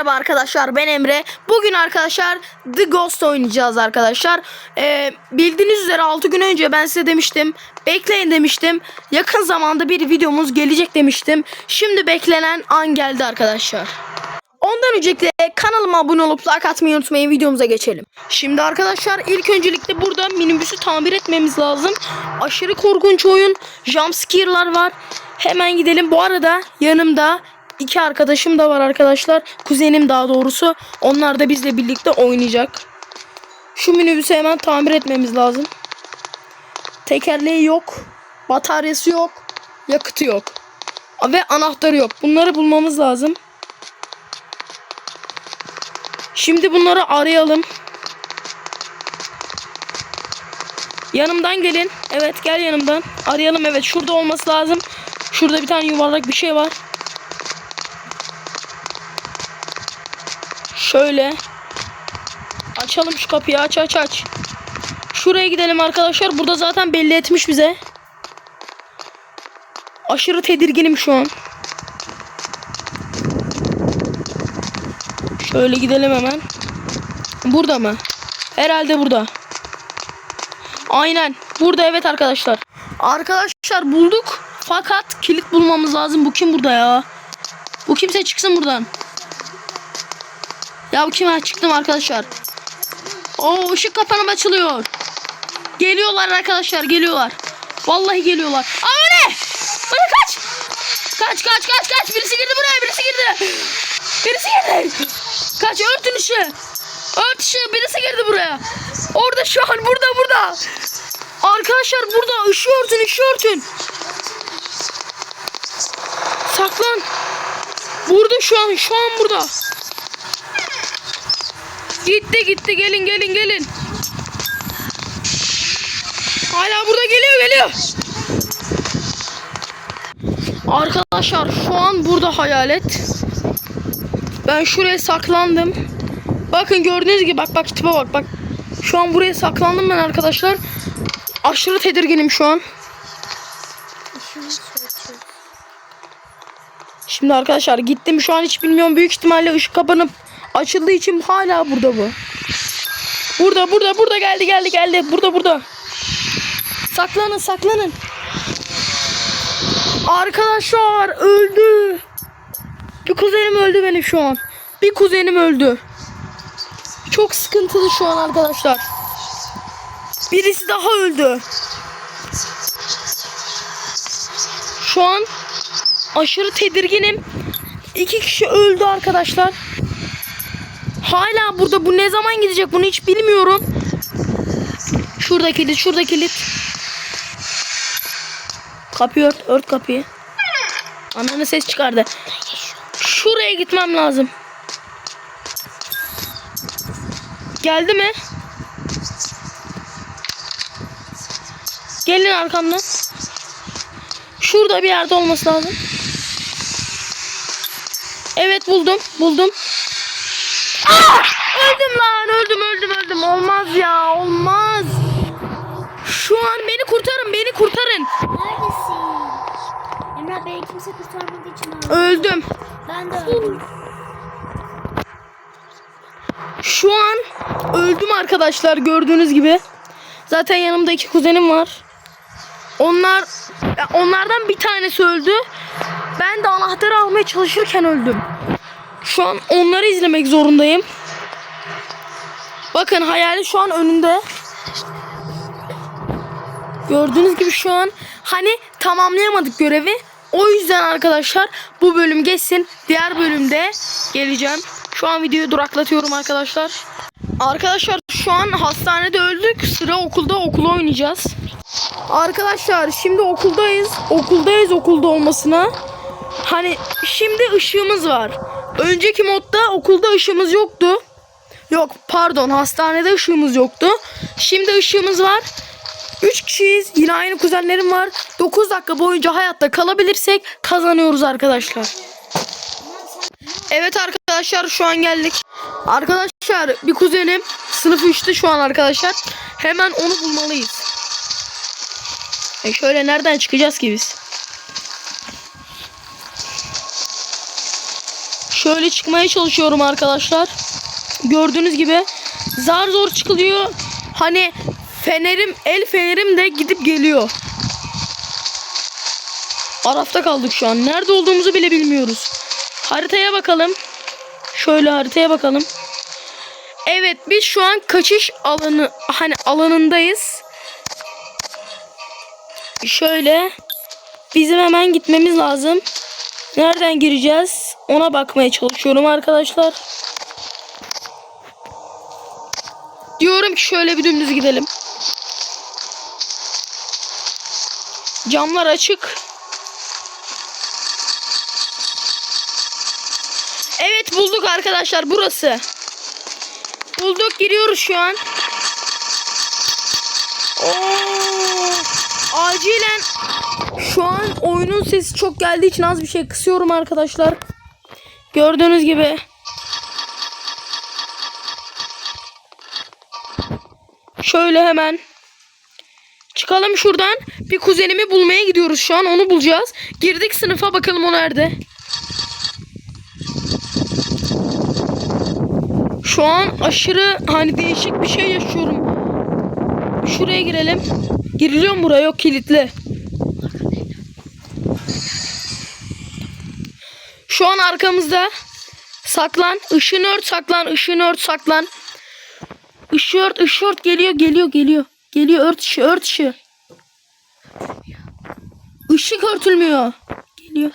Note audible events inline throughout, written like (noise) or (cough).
Merhaba arkadaşlar ben Emre. Bugün arkadaşlar The Ghost oynayacağız arkadaşlar. Ee, bildiğiniz üzere 6 gün önce ben size demiştim. Bekleyin demiştim. Yakın zamanda bir videomuz gelecek demiştim. Şimdi beklenen an geldi arkadaşlar. Ondan öncelikle kanalıma abone olup like atmayı unutmayın videomuza geçelim. Şimdi arkadaşlar ilk öncelikle burada minibüsü tamir etmemiz lazım. Aşırı korkunç oyun. Jumpscare'lar var. Hemen gidelim. Bu arada yanımda iki arkadaşım da var arkadaşlar. Kuzenim daha doğrusu. Onlar da bizle birlikte oynayacak. Şu minibüsü hemen tamir etmemiz lazım. Tekerleği yok. Bataryası yok. Yakıtı yok. Ve anahtarı yok. Bunları bulmamız lazım. Şimdi bunları arayalım. Yanımdan gelin. Evet gel yanımdan. Arayalım evet şurada olması lazım. Şurada bir tane yuvarlak bir şey var. Şöyle. Açalım şu kapıyı aç aç aç. Şuraya gidelim arkadaşlar. Burada zaten belli etmiş bize. Aşırı tedirginim şu an. Şöyle gidelim hemen. Burada mı? Herhalde burada. Aynen. Burada evet arkadaşlar. Arkadaşlar bulduk. Fakat kilit bulmamız lazım. Bu kim burada ya? Bu kimse çıksın buradan. Ya bu kim? Ha, çıktım arkadaşlar. Oo ışık kapanıp açılıyor. Geliyorlar arkadaşlar geliyorlar. Vallahi geliyorlar. Aa ne kaç? Kaç kaç kaç kaç. Birisi girdi buraya birisi girdi. Birisi girdi. Kaç örtün ışığı. Ört ışığı birisi girdi buraya. Orada şu an burada burada. Arkadaşlar burada ışığı örtün ışığı örtün. Saklan. Burada şu an şu an burada. Gitti gitti gelin gelin gelin. Hala burada geliyor geliyor. Arkadaşlar şu an burada hayalet. Ben şuraya saklandım. Bakın gördüğünüz gibi bak bak tipe bak bak. Şu an buraya saklandım ben arkadaşlar. Aşırı tedirginim şu an. Şimdi arkadaşlar gittim şu an hiç bilmiyorum büyük ihtimalle ışık kapanıp açıldığı için hala burada bu. Burada burada burada geldi geldi geldi burada burada. Saklanın saklanın. Arkadaşlar öldü. Bir kuzenim öldü benim şu an. Bir kuzenim öldü. Çok sıkıntılı şu an arkadaşlar. Birisi daha öldü. Şu an aşırı tedirginim. İki kişi öldü arkadaşlar. Hala burada bu ne zaman gidecek bunu hiç bilmiyorum. Şurada kilit, şurada kilit. Kapıyı ört, ört kapıyı. Ananı ses çıkardı. Şuraya gitmem lazım. Geldi mi? Gelin arkamdan. Şurada bir yerde olması lazım. Evet buldum. Buldum. Aa! Öldüm lan. Öldüm öldüm öldüm. Olmaz ya. Olmaz. Şu an beni kurtarın. Beni kurtarın. Neredesin? Emrah Bey kimse kurtarmadığı için öldüm. Öldüm. Ben de öldüm. Şu an öldüm arkadaşlar gördüğünüz gibi. Zaten yanımda iki kuzenim var. Onlar onlardan bir tanesi öldü. Ben de anahtarı almaya çalışırken öldüm. Şu an onları izlemek zorundayım. Bakın hayali şu an önünde. Gördüğünüz gibi şu an hani tamamlayamadık görevi. O yüzden arkadaşlar bu bölüm geçsin. Diğer bölümde geleceğim. Şu an videoyu duraklatıyorum arkadaşlar. Arkadaşlar şu an hastanede öldük. Sıra okulda okula oynayacağız. Arkadaşlar şimdi okuldayız. Okuldayız okulda olmasına. Hani şimdi ışığımız var. Önceki modda okulda ışığımız yoktu. Yok pardon hastanede ışığımız yoktu. Şimdi ışığımız var. 3 kişiyiz. Yine aynı kuzenlerim var. 9 dakika boyunca hayatta kalabilirsek kazanıyoruz arkadaşlar. Evet arkadaşlar şu an geldik. Arkadaşlar bir kuzenim sınıf 3'te şu an arkadaşlar. Hemen onu bulmalıyız. E şöyle nereden çıkacağız ki biz? Şöyle çıkmaya çalışıyorum arkadaşlar. Gördüğünüz gibi zar zor çıkılıyor. Hani fenerim, el fenerim de gidip geliyor. Arafta kaldık şu an. Nerede olduğumuzu bile bilmiyoruz. Haritaya bakalım. Şöyle haritaya bakalım. Evet biz şu an kaçış alanı hani alanındayız. Şöyle bizim hemen gitmemiz lazım. Nereden gireceğiz? Ona bakmaya çalışıyorum arkadaşlar. Diyorum ki şöyle bir dümdüz gidelim. Camlar açık. Evet bulduk arkadaşlar burası. Bulduk giriyoruz şu an. Oo, acilen şu an oyunun sesi çok geldiği için az bir şey kısıyorum arkadaşlar. Gördüğünüz gibi. Şöyle hemen çıkalım şuradan. Bir kuzenimi bulmaya gidiyoruz şu an. Onu bulacağız. Girdik sınıfa bakalım o nerede. Şu an aşırı hani değişik bir şey yaşıyorum. Şuraya girelim. Giriliyor mu buraya? Yok kilitli. Şu an arkamızda. Saklan. Işığını ört saklan. Işığını ört saklan. Işığı ört. ışığı ört. Geliyor geliyor geliyor. Geliyor ört ışığı ört ışığı. Işık örtülmüyor. Geliyor.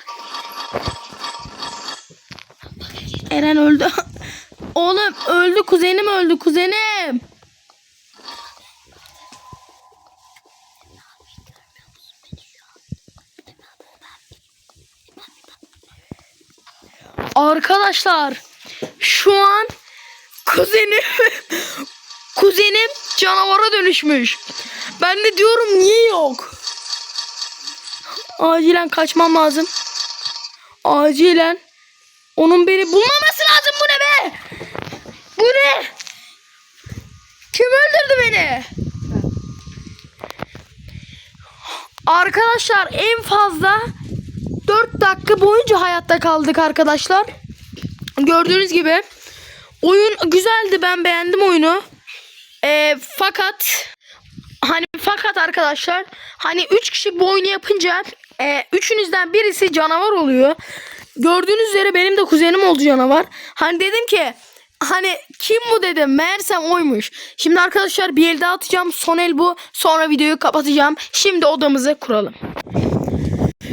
Eren öldü. (laughs) Oğlum öldü kuzenim öldü kuzenim. Arkadaşlar şu an kuzenim (laughs) kuzenim canavara dönüşmüş. Ben de diyorum niye yok? Acilen kaçmam lazım. Acilen onun beni bulmaması lazım bu ne be? Bu ne? Kim öldürdü beni? Arkadaşlar en fazla 4 dakika boyunca hayatta kaldık arkadaşlar. Gördüğünüz gibi oyun güzeldi ben beğendim oyunu. Ee, fakat hani fakat arkadaşlar hani 3 kişi bu oyunu yapınca e, üçünüzden birisi canavar oluyor. Gördüğünüz üzere benim de kuzenim oldu canavar. Hani dedim ki hani kim bu dedim. Meğersem oymuş. Şimdi arkadaşlar bir el daha atacağım. Son el bu. Sonra videoyu kapatacağım. Şimdi odamızı kuralım.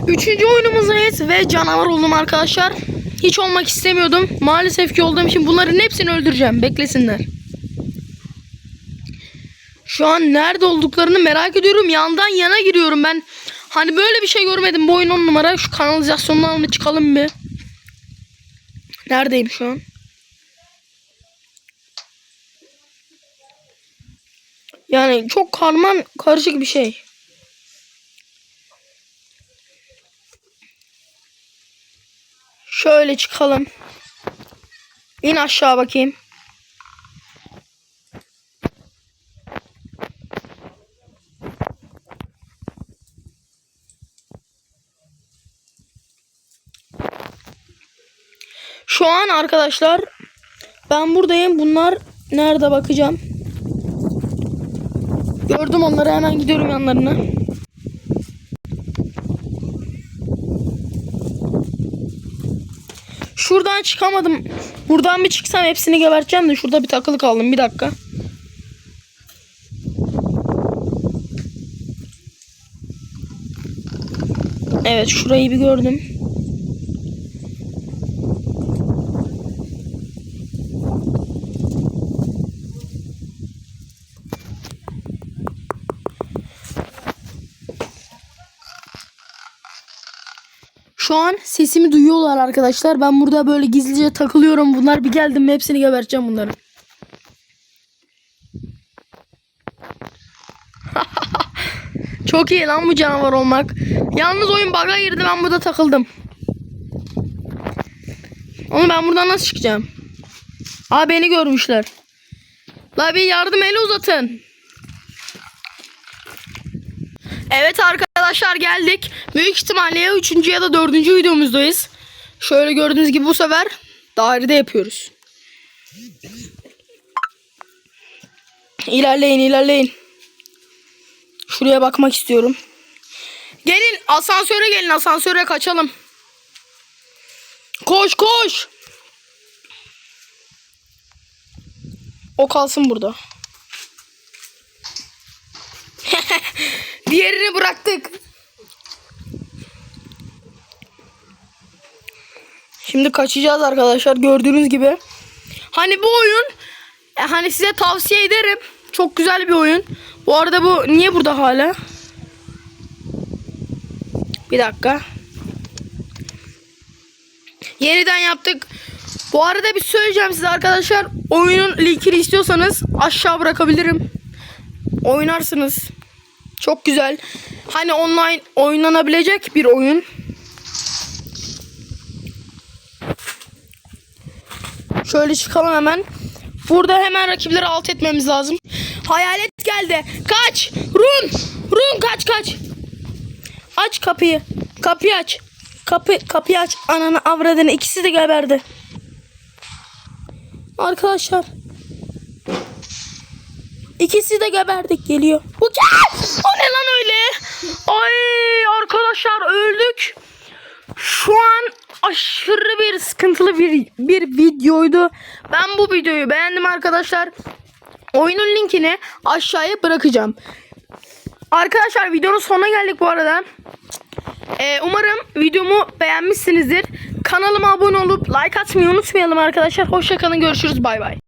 Üçüncü oyunumuzdayız ve canavar oldum arkadaşlar. Hiç olmak istemiyordum. Maalesef ki olduğum için bunların hepsini öldüreceğim. Beklesinler. Şu an nerede olduklarını merak ediyorum. Yandan yana giriyorum ben. Hani böyle bir şey görmedim. Bu oyun on numara. Şu kanalizasyondan mı çıkalım bir. Neredeyim şu an? Yani çok karman karışık bir şey. Şöyle çıkalım. İn aşağı bakayım. Şu an arkadaşlar ben buradayım. Bunlar nerede bakacağım. Gördüm onları hemen gidiyorum yanlarına. Şuradan çıkamadım. Buradan bir çıksam hepsini geberteceğim de şurada bir takılı kaldım. Bir dakika. Evet şurayı bir gördüm. Şu an sesimi duyuyorlar arkadaşlar. Ben burada böyle gizlice takılıyorum. Bunlar bir geldim hepsini geberteceğim bunları. (laughs) Çok iyi lan bu canavar olmak. Yalnız oyun bug'a girdi ben burada takıldım. Oğlum ben buradan nasıl çıkacağım? Aa beni görmüşler. La bir yardım eli uzatın. Evet arkadaşlar geldik. Büyük ihtimalle ya 3. ya da 4. videomuzdayız. Şöyle gördüğünüz gibi bu sefer Dairede yapıyoruz. İlerleyin ilerleyin. Şuraya bakmak istiyorum. Gelin asansöre gelin asansöre kaçalım. Koş koş. O kalsın burada. (laughs) Diğerini bıraktık. Şimdi kaçacağız arkadaşlar gördüğünüz gibi. Hani bu oyun e, hani size tavsiye ederim. Çok güzel bir oyun. Bu arada bu niye burada hala? Bir dakika. Yeniden yaptık. Bu arada bir söyleyeceğim size arkadaşlar. Oyunun linkini istiyorsanız aşağı bırakabilirim. Oynarsınız. Çok güzel. Hani online oynanabilecek bir oyun. Şöyle çıkalım hemen. Burada hemen rakipleri alt etmemiz lazım. Hayalet geldi. Kaç. Run. Run kaç kaç. Aç kapıyı. Kapıyı aç. Kapı kapıyı aç. Ananı avradını ikisi de geberdi. Arkadaşlar. İkisi de geberdik geliyor. Bu? O ne lan öyle? Ay arkadaşlar öldük. Şu an aşırı bir sıkıntılı bir bir videoydu. Ben bu videoyu beğendim arkadaşlar. Oyunun linkini aşağıya bırakacağım. Arkadaşlar videonun sonuna geldik bu arada. Ee, umarım videomu beğenmişsinizdir. Kanalıma abone olup like atmayı unutmayalım arkadaşlar. Hoşçakalın görüşürüz bay bay.